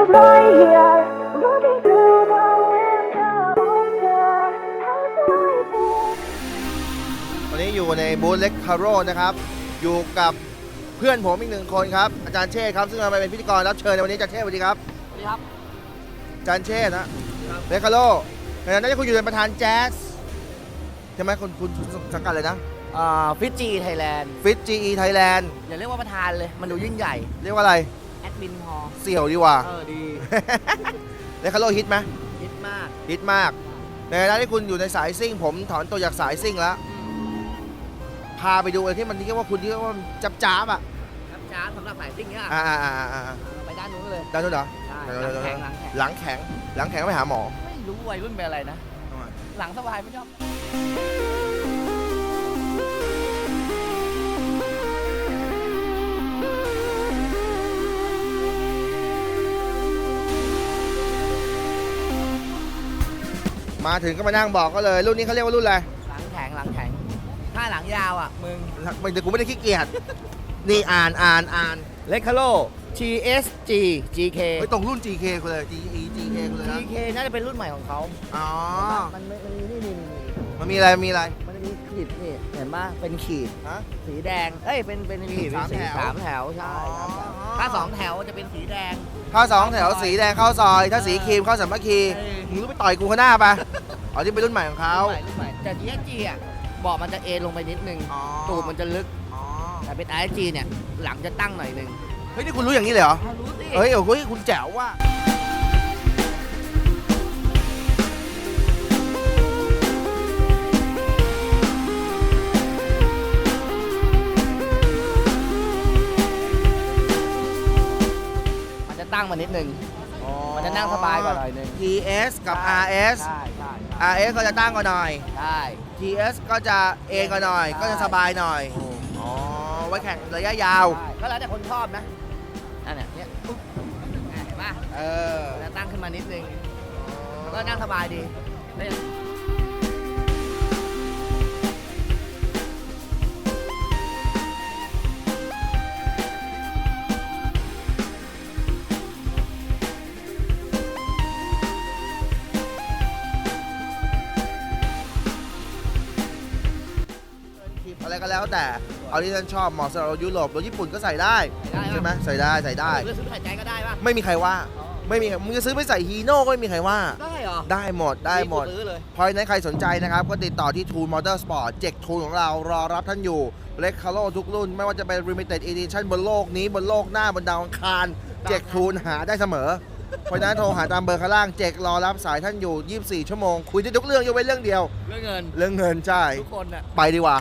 is right here, looking through the window. Wonder how's the light there? วันนี้อยู่ในบูธเล็กคาโร่นะครับ อยู่กับเพื่อนผมอีกหนึ่งคนครับ อาจารย์เชษฐ์ครับ ซึ่งมาเป็นพิธีกรรับเชิญในวันนี้อาจารย์เชษฐ์สวัสดีครับ สวัสดีครับ อาจารย์เชษฐ์นะเล็กคาโร่ในฐานะที่คุณอยู่เป็นประธานแจ๊สใช่ไหมคุณคุณสังกัดเลยนะอ่าฟิจีไทยแลนด์ฟิตจีอีไทยแลนด์อย่าเรียกว่าประธานเลย มันดูยิ่งใหญ่ เรียกว่าอะไร แอดมินพอเสี่ยวดีกว่า เออดีเล็กคาโร่ฮิตไหมคิดมากฮิตมาก ในฐานะที่คุณอยู่ในสายซิ่ง ผมถอนตัวจากสายซิ่งแล้ว พาไปดูอะไรที่มันที่ว่าคุณที่ว่ามันจับจ้าบๆอะครับจ้าสำหรับสายซิ่งเนี่ยอ่าอ่าอ่าอ่าไปด้านนู้นเลยด้านนู้นเหรอ ใช่เดี๋ยวหลังเดี๋ยวแข็งหลังแข็งหลังแข็งหลังแข็งก็ไปหาหมอ ไม่รู้วัยรุ่นเป็นอะไรนะ หลังสบายไม่ชอบ มาถึงก็มานั่งบอกก็เลย รุ่นนี้เขาเรียกว่ารุ่นอะไรหลังแข็งหลังแข็งถ้าหลังยาวอะมึงไม่แต่กูไม่ได้ขี้เกียจนี่อ่านอ่านอ่านเลคาโล TSG GK ไม่ตรงรุ่น GK กูเลย GE GK กูเลยนะ GK น่าจะเป็นรุ่นใหม่ของเขาอ๋อ มันมันมันมีนี่นี่นี่นี่มันมีอะไรมีอะไร มันจะมีขีดนี่เห็นป่ะเป็นขีด ฮะ สีแดง เอ้ย เป็น เป็นขีดสามสีแถว สามแถว ใช่อ๋อสามแถว ถ้าสองแถวจะเป็นสีแดงถ้าสองแถวสีแดงเข้าซอย ถ้าสีครีมเข้าสามัคคีเออ มึงรู้ไปต่อยกูข้างหน้าปะอ๋อที่เป็นรุ่นใหม่ของเขารุ่นใหม่รุ่นใหม่แต่ TSG อะเบาะมันจะเอ็นลงไปนิดนึงอ๋อตูดมันจะลึก อ๋อแต่เป็น ISG เนี่ย หลังจะตั้งหน่อยนึงเฮ้ยนี่คุณรู้อย่างนี้เลยเหรอ รู้สิ เฮ้ยโอ้โหคุณแจ๋วว่ะ ตั้งมานิดนึง มันจะนั่งสบายกว่าหน่อยนึง TS กับ RS ใช่ใช่ใช่ RS ก็จะตั้งกว่าหน่อย ใช่ TS ก็จะเองกว่าหน่อย ใช่ ก็จะสบายหน่อย อ๋อ ไว้แข่งระยะยาวใช่ก็แล้วแต่คนชอบนะนั่นเนี่ยเนี่ยปุ๊บอะเห็นป่ะเออมันจะตั้งขึ้นมานิดนึงแล้วก็นั่งสบายดี อะไรก็แล้วแต่เอาที่ท่านชอบเหมาะสำหรับเรายุโรปเราญี่ปุ่นก็ใส่ได้ได้ใช่ไหมใส่ได้ใส่ได้ เลือกซื้อหายใจก็ได้ป่ะ ไม่มีใครว่าไม่มีมึงจะซื้อไปใส่ฮีโน่ก็ไม่มีใครว่า ได้เหรอ ได้หมดได้หมดซื้อเลยเพราะฉะนั้นใครสนใจนะครับ ก็ติดต่อที่ t o o l Motorsport เจ็กทูของเรารอรับท่านอยู่เล็กคาร์โลทุกรุ่น ไม่ว่าจะเป็น Limited Edition บนโลกนี้บนโลกหน้าบนดาวอังคารเจ็กทูลหาได้เสมอเพราะฉะนั้นโทรหาตามเบอร์ข้างล่างเจ็กรอรับสายท่านอยู่ 24 ชั่วโมง คุยได้ทุกเรื่องยกเว้นเรื่องเดียว เรื่องเงิน เรื่องเงินใช่ ทุกคนอะไปดีกว่า